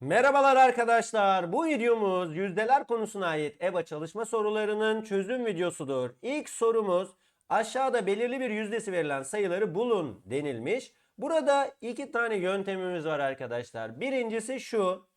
Merhabalar arkadaşlar. Bu videomuz yüzdeler konusuna ait EBA çalışma sorularının çözüm videosudur. İlk sorumuz aşağıda belirli bir yüzdesi verilen sayıları bulun denilmiş. Burada iki tane yöntemimiz var arkadaşlar. Birincisi şu.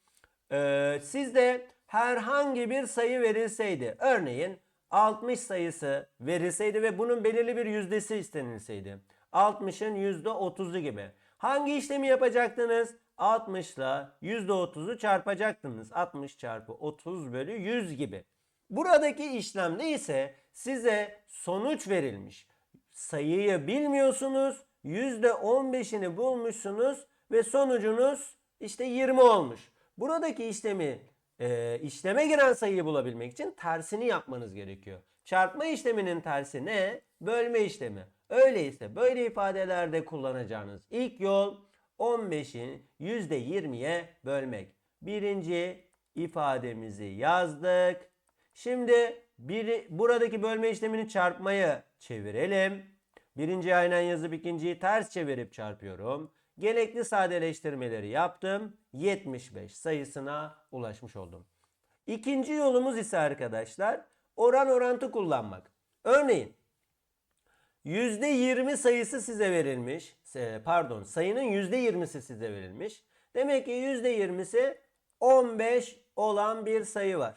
Ee, sizde herhangi bir sayı verilseydi. Örneğin 60 sayısı verilseydi ve bunun belirli bir yüzdesi istenilseydi. 60'ın %30'u gibi. Hangi işlemi yapacaktınız? 60 ile %30'u çarpacaktınız. 60 çarpı 30 bölü 100 gibi. Buradaki işlemde ise size sonuç verilmiş. Sayıyı bilmiyorsunuz. %15'ini bulmuşsunuz ve sonucunuz işte 20 olmuş. Buradaki işlemi e, işleme giren sayıyı bulabilmek için tersini yapmanız gerekiyor. Çarpma işleminin tersi ne? Bölme işlemi. Öyleyse böyle ifadelerde kullanacağınız ilk yol 15'in %20'ye bölmek. Birinci ifademizi yazdık. Şimdi biri, buradaki bölme işlemini çarpmaya çevirelim. Birinciyi aynen yazıp ikinciyi ters çevirip çarpıyorum. Gerekli sadeleştirmeleri yaptım. 75 sayısına ulaşmış oldum. İkinci yolumuz ise arkadaşlar oran orantı kullanmak. Örneğin %20 sayısı size verilmiş. Pardon sayının %20'si size verilmiş. Demek ki %20'si 15 olan bir sayı var.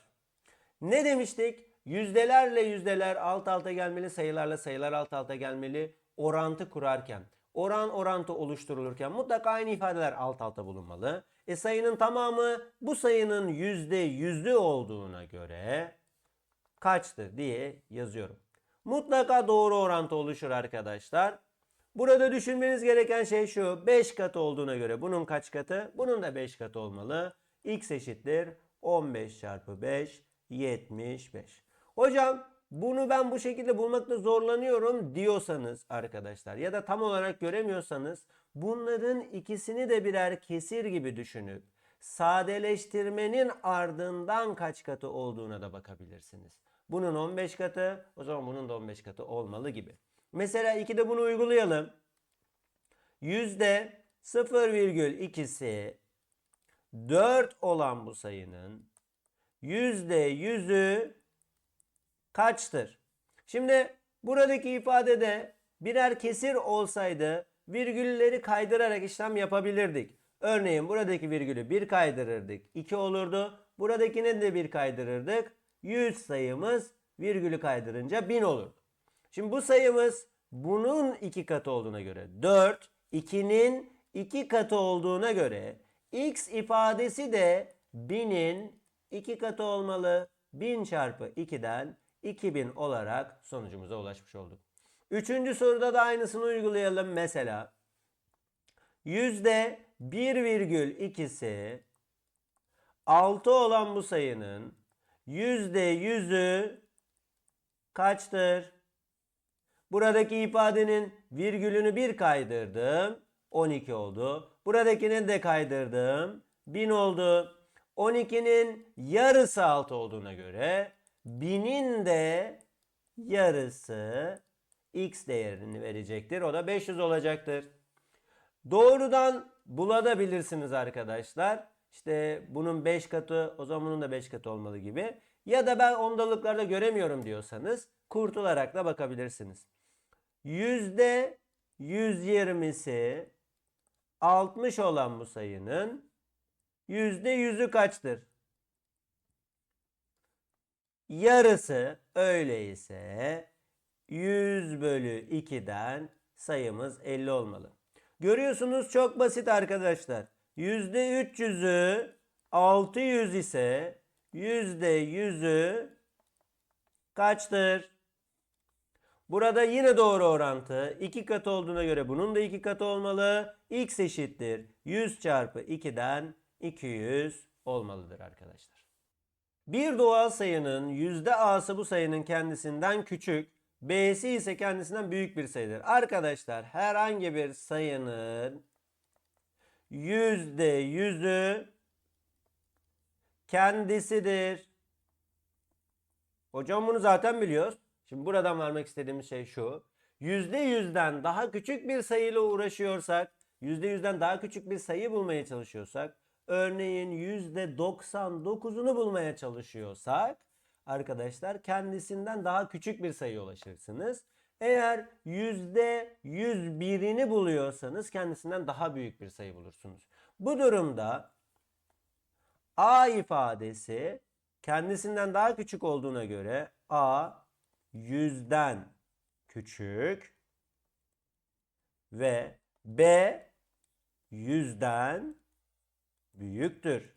Ne demiştik? Yüzdelerle yüzdeler alt alta gelmeli, sayılarla sayılar alt alta gelmeli orantı kurarken. Oran orantı oluşturulurken mutlaka aynı ifadeler alt alta bulunmalı. E sayının tamamı bu sayının yüzde yüzü olduğuna göre kaçtır diye yazıyorum. Mutlaka doğru orantı oluşur arkadaşlar. Burada düşünmeniz gereken şey şu. 5 katı olduğuna göre bunun kaç katı? Bunun da 5 katı olmalı. X eşittir 15 çarpı 5 75. Hocam bunu ben bu şekilde bulmakta zorlanıyorum diyorsanız arkadaşlar ya da tam olarak göremiyorsanız bunların ikisini de birer kesir gibi düşünüp sadeleştirmenin ardından kaç katı olduğuna da bakabilirsiniz. Bunun 15 katı o zaman bunun da 15 katı olmalı gibi. Mesela 2'de bunu uygulayalım. Yüzde 0,2'si 4 olan bu sayının yüzde yüzü kaçtır? Şimdi buradaki ifadede birer kesir olsaydı virgülleri kaydırarak işlem yapabilirdik. Örneğin buradaki virgülü 1 kaydırırdık 2 olurdu. Buradakine de 1 kaydırırdık. 100 sayımız virgülü kaydırınca 1000 olurdu. Şimdi bu sayımız bunun 2 katı olduğuna göre 4, 2'nin 2 katı olduğuna göre x ifadesi de 1000'in 2 katı olmalı. 1000 çarpı 2'den 2000 olarak sonucumuza ulaşmış olduk. Üçüncü soruda da aynısını uygulayalım. Mesela yüzde 1,2'si 6 olan bu sayının yüzde yüzü kaçtır? Buradaki ifadenin virgülünü bir kaydırdım. 12 oldu. Buradakini de kaydırdım. 1000 oldu. 12'nin yarısı 6 olduğuna göre 1000'in de yarısı x değerini verecektir. O da 500 olacaktır. Doğrudan bulabilirsiniz arkadaşlar. İşte bunun 5 katı o zaman bunun da 5 katı olmalı gibi. Ya da ben ondalıklarda göremiyorum diyorsanız kurtularak da bakabilirsiniz. Yüzde 120'si 60 olan bu sayının yüzde yüzü kaçtır? Yarısı öyleyse 100 bölü 2'den sayımız 50 olmalı. Görüyorsunuz çok basit arkadaşlar. Yüzde 300'ü 600 ise yüzde 100'ü kaçtır? Burada yine doğru orantı. 2 katı olduğuna göre bunun da 2 katı olmalı. X eşittir. 100 çarpı 2'den 200 olmalıdır arkadaşlar. Bir doğal sayının yüzde a'sı bu sayının kendisinden küçük, b'si ise kendisinden büyük bir sayıdır. Arkadaşlar herhangi bir sayının yüzde yüzü kendisidir. Hocam bunu zaten biliyoruz. Şimdi buradan vermek istediğimiz şey şu. Yüzde yüzden daha küçük bir sayıyla uğraşıyorsak, yüzde yüzden daha küçük bir sayı bulmaya çalışıyorsak örneğin %99'unu bulmaya çalışıyorsak arkadaşlar kendisinden daha küçük bir sayıya ulaşırsınız. Eğer %101'ini buluyorsanız kendisinden daha büyük bir sayı bulursunuz. Bu durumda A ifadesi kendisinden daha küçük olduğuna göre A yüzden küçük ve B yüzden büyüktür.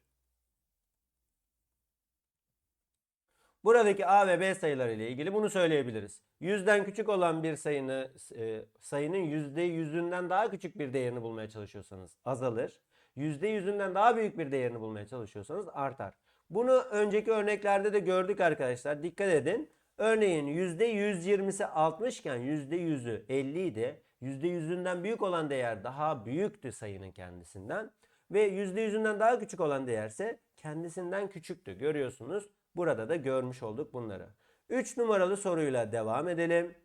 Buradaki A ve B sayıları ile ilgili bunu söyleyebiliriz. Yüzden küçük olan bir sayını, e, sayının yüzde yüzünden daha küçük bir değerini bulmaya çalışıyorsanız azalır. Yüzde yüzünden daha büyük bir değerini bulmaya çalışıyorsanız artar. Bunu önceki örneklerde de gördük arkadaşlar. Dikkat edin. Örneğin yüzde 120'si 60 iken yüzde 100'ü 50 idi. Yüzde yüzünden büyük olan değer daha büyüktü sayının kendisinden. Ve yüzde yüzünden daha küçük olan değerse kendisinden küçüktü. Görüyorsunuz. Burada da görmüş olduk bunları. 3 numaralı soruyla devam edelim.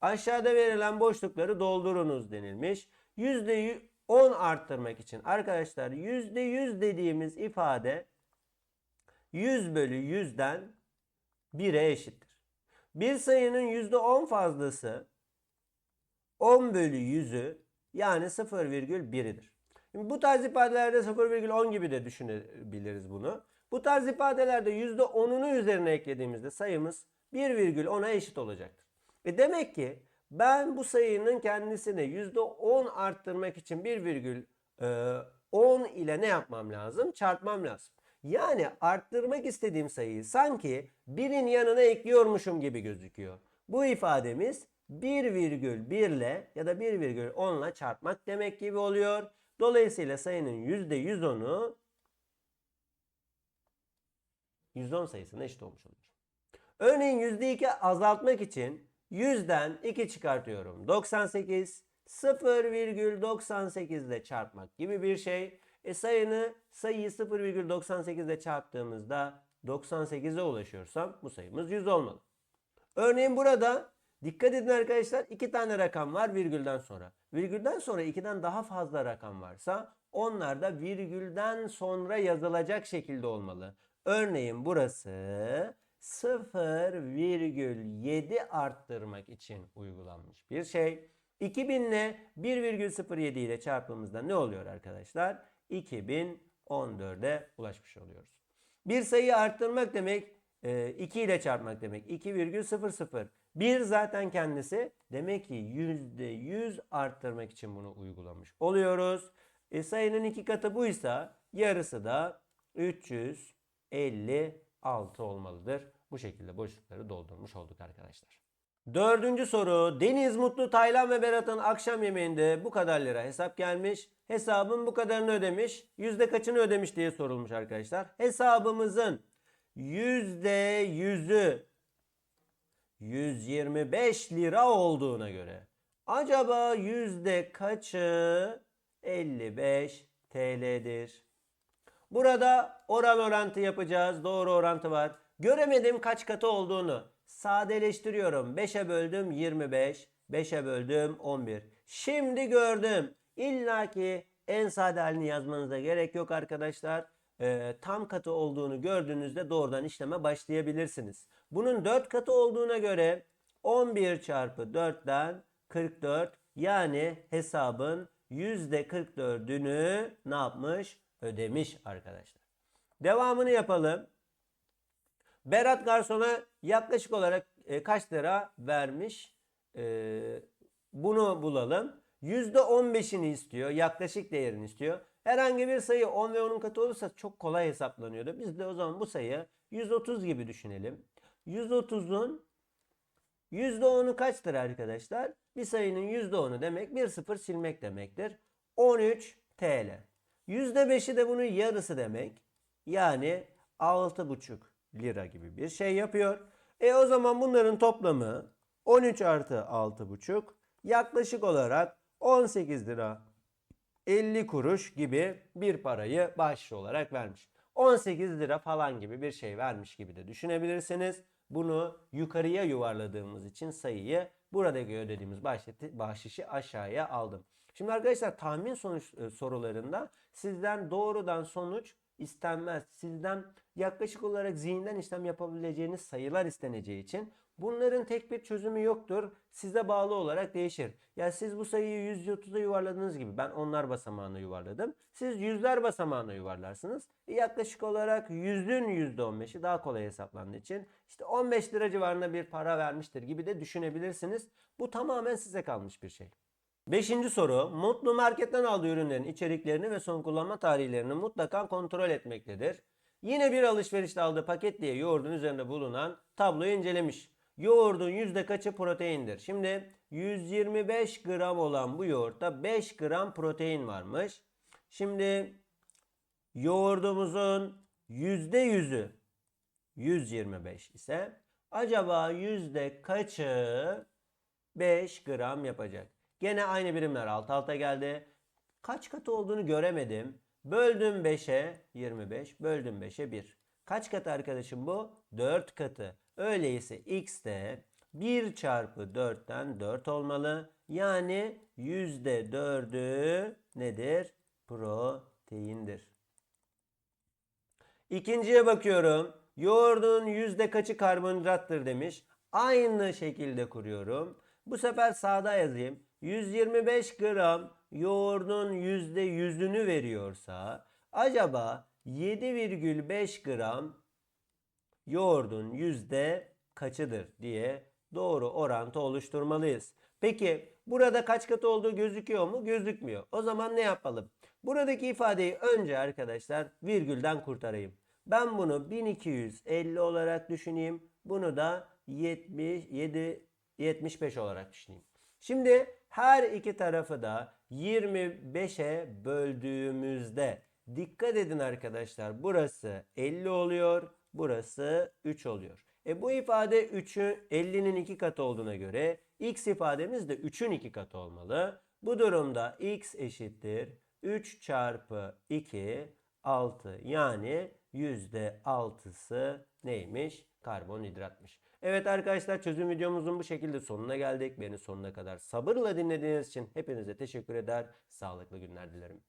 Aşağıda verilen boşlukları doldurunuz denilmiş. %10 arttırmak için arkadaşlar %100 dediğimiz ifade 100 bölü 100'den 1'e eşittir. Bir sayının %10 fazlası 10 bölü 100'ü yani 0,1'idir. Şimdi bu tarz ifadelerde 0,10 gibi de düşünebiliriz bunu. Bu tarz ifadelerde %10'unu üzerine eklediğimizde sayımız 1,10'a eşit olacaktır. E demek ki ben bu sayının kendisini %10 arttırmak için 1,10 ile ne yapmam lazım? Çarpmam lazım. Yani arttırmak istediğim sayıyı sanki birin yanına ekliyormuşum gibi gözüküyor. Bu ifademiz 1,1 ile ya da 1,10 ile çarpmak demek gibi oluyor. Dolayısıyla sayının %110'u 110 sayısına eşit olmuş oluyor. Örneğin %2 azaltmak için 100'den 2 çıkartıyorum. 98 0,98 ile çarpmak gibi bir şey. E sayını sayıyı 0,98 ile çarptığımızda 98'e ulaşıyorsam bu sayımız 100 olmalı. Örneğin burada dikkat edin arkadaşlar iki tane rakam var virgülden sonra. Virgülden sonra 2'den daha fazla rakam varsa onlar da virgülden sonra yazılacak şekilde olmalı. Örneğin burası 0,7 arttırmak için uygulanmış bir şey. 2000 ile 1,07 ile çarptığımızda ne oluyor arkadaşlar? 2014'e ulaşmış oluyoruz. Bir sayıyı arttırmak demek 2 ile çarpmak demek. 2,00. 1 zaten kendisi. Demek ki %100 arttırmak için bunu uygulamış oluyoruz. E, sayının iki katı buysa yarısı da 356 olmalıdır. Bu şekilde boşlukları doldurmuş olduk arkadaşlar. Dördüncü soru. Deniz Mutlu, Taylan ve Berat'ın akşam yemeğinde bu kadar lira hesap gelmiş. Hesabın bu kadarını ödemiş. Yüzde kaçını ödemiş diye sorulmuş arkadaşlar. Hesabımızın yüzde yüzü 125 lira olduğuna göre acaba yüzde kaçı 55 TL'dir? Burada oran orantı yapacağız. Doğru orantı var. Göremedim kaç katı olduğunu. Sadeleştiriyorum. 5'e böldüm 25. 5'e böldüm 11. Şimdi gördüm. İlla ki en sade halini yazmanıza gerek yok arkadaşlar. Ee, tam katı olduğunu gördüğünüzde doğrudan işleme başlayabilirsiniz. Bunun 4 katı olduğuna göre 11 çarpı 4'ten 44 yani hesabın %44'ünü ne yapmış? Ödemiş arkadaşlar. Devamını yapalım. Berat garsona yaklaşık olarak e, kaç lira vermiş? E, bunu bulalım. %15'ini istiyor. Yaklaşık değerini istiyor. Herhangi bir sayı 10 ve onun katı olursa çok kolay hesaplanıyordu. Biz de o zaman bu sayıyı 130 gibi düşünelim. 130'un %10'u kaçtır arkadaşlar? Bir sayının %10'u demek bir sıfır silmek demektir. 13 TL. %5'i de bunun yarısı demek. Yani 6,5 lira gibi bir şey yapıyor. E o zaman bunların toplamı 13 artı 6,5 yaklaşık olarak 18 lira 50 kuruş gibi bir parayı bahşiş olarak vermiş. 18 lira falan gibi bir şey vermiş gibi de düşünebilirsiniz. bunu yukarıya yuvarladığımız için sayıyı buradaki ödediğimiz bahşişi, aşağıya aldım. Şimdi arkadaşlar tahmin sonuç e, sorularında sizden doğrudan sonuç istenmez. Sizden yaklaşık olarak zihinden işlem yapabileceğiniz sayılar isteneceği için bunların tek bir çözümü yoktur. Size bağlı olarak değişir. Ya siz bu sayıyı 130'a yuvarladığınız gibi ben onlar basamağına yuvarladım. Siz yüzler basamağına yuvarlarsınız. E, yaklaşık olarak yüzün %15'i daha kolay hesaplandığı için işte 15 lira civarında bir para vermiştir gibi de düşünebilirsiniz. Bu tamamen size kalmış bir şey. Beşinci soru. Mutlu marketten aldığı ürünlerin içeriklerini ve son kullanma tarihlerini mutlaka kontrol etmektedir. Yine bir alışverişte aldığı paket diye yoğurdun üzerinde bulunan tabloyu incelemiş. Yoğurdun yüzde kaçı proteindir? Şimdi 125 gram olan bu yoğurtta 5 gram protein varmış. Şimdi yoğurdumuzun yüzde yüzü 125 ise acaba yüzde kaçı 5 gram yapacak? Gene aynı birimler alt alta geldi. Kaç katı olduğunu göremedim. Böldüm 5'e 25, böldüm 5'e 1. Kaç katı arkadaşım bu? 4 katı. Öyleyse x de 1 çarpı 4'ten 4 olmalı. Yani %4'ü nedir? Proteindir. İkinciye bakıyorum. Yoğurdun yüzde kaçı karbonhidrattır demiş. Aynı şekilde kuruyorum. Bu sefer sağda yazayım. 125 gram yoğurdun yüzde yüzünü veriyorsa acaba 7,5 gram yoğurdun yüzde kaçıdır diye doğru orantı oluşturmalıyız. Peki burada kaç katı olduğu gözüküyor mu? Gözükmüyor. O zaman ne yapalım? Buradaki ifadeyi önce arkadaşlar virgülden kurtarayım. Ben bunu 1250 olarak düşüneyim. Bunu da 77 75 olarak düşüneyim. Şimdi her iki tarafı da 25'e böldüğümüzde dikkat edin arkadaşlar burası 50 oluyor, burası 3 oluyor. E bu ifade 3'ü 50'nin 2 katı olduğuna göre x ifademiz de 3'ün 2 katı olmalı. Bu durumda x eşittir 3 çarpı 2 6 yani %6'sı neymiş? Karbonhidratmış. Evet arkadaşlar çözüm videomuzun bu şekilde sonuna geldik. Beni sonuna kadar sabırla dinlediğiniz için hepinize teşekkür eder. Sağlıklı günler dilerim.